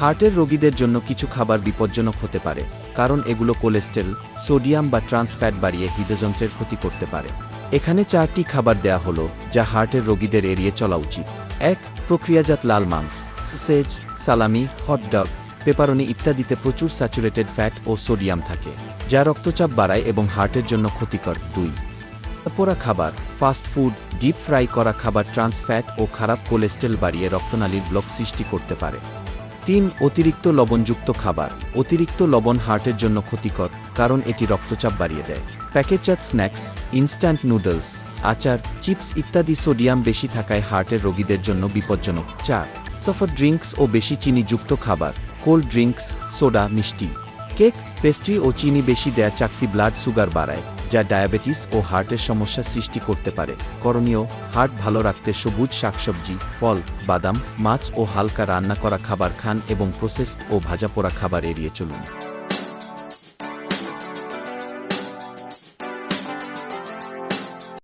হার্টের রোগীদের জন্য কিছু খাবার বিপজ্জনক হতে পারে, কারণ এগুলো কোলেস্টেরল, সোডিয়াম বা ট্রান্স ফ্যাট বাড়িয়ে হৃদযন্ত্রের ক্ষতি করতে পারে। এখানে চারটি খাবার দেয়া হলো, যা হার্টের রোগীদের এড়িয়ে চলা উচিত। এক, প্রক্রিয়াজাত লাল মাংস সেজ সালামি হটডগ পেপারনি ইত্যাদিতে প্রচুর স্যাচুরেটেড ফ্যাট ও সোডিয়াম থাকে, যা রক্তচাপ বাড়ায় এবং হার্টের জন্য ক্ষতিকর। দুই, পোড়া খাবার, ফাস্ট ফুড, ডিপ ফ্রাই করা খাবার ট্রান্স ফ্যাট ও খারাপ কোলেস্টেরল বাড়িয়ে রক্তনালীর ব্লক সৃষ্টি করতে পারে। তিন অতিরিক্ত লবণযুক্ত খাবার। অতিরিক্ত লবণ হার্টের জন্য ক্ষতিকর, কারণ এটি রক্তচাপ বাড়িয়ে দেয়। প্যাকেটজাত স্ন্যাক্স, ইনস্ট্যান্ট নুডলস, আচার, চিপস ইত্যাদি সোডিয়াম বেশি থাকায় হার্টের রোগীদের জন্য বিপজ্জনক। চার, সফট ড্রিঙ্কস ও বেশি চিনিযুক্ত খাবার, কোল্ড ড্রিঙ্কস, সোডা, মিষ্টি। কেক, পেস্ট্রি ও চিনি বেশি দেয়া চাকতি ব্লাড সুগার বাড়ায়। যা ডায়াবেটিস ও হার্টের সমস্যা সৃষ্টি করতে পারে। করণীয়, হার্ট ভালো রাখতে সবুজ শাকসবজি, ফল, বাদাম, মাছ ও হালকা রান্না করা খাবার খান এবং প্রসেসড ও ভাজা পোড়া খাবার এড়িয়ে চলুন।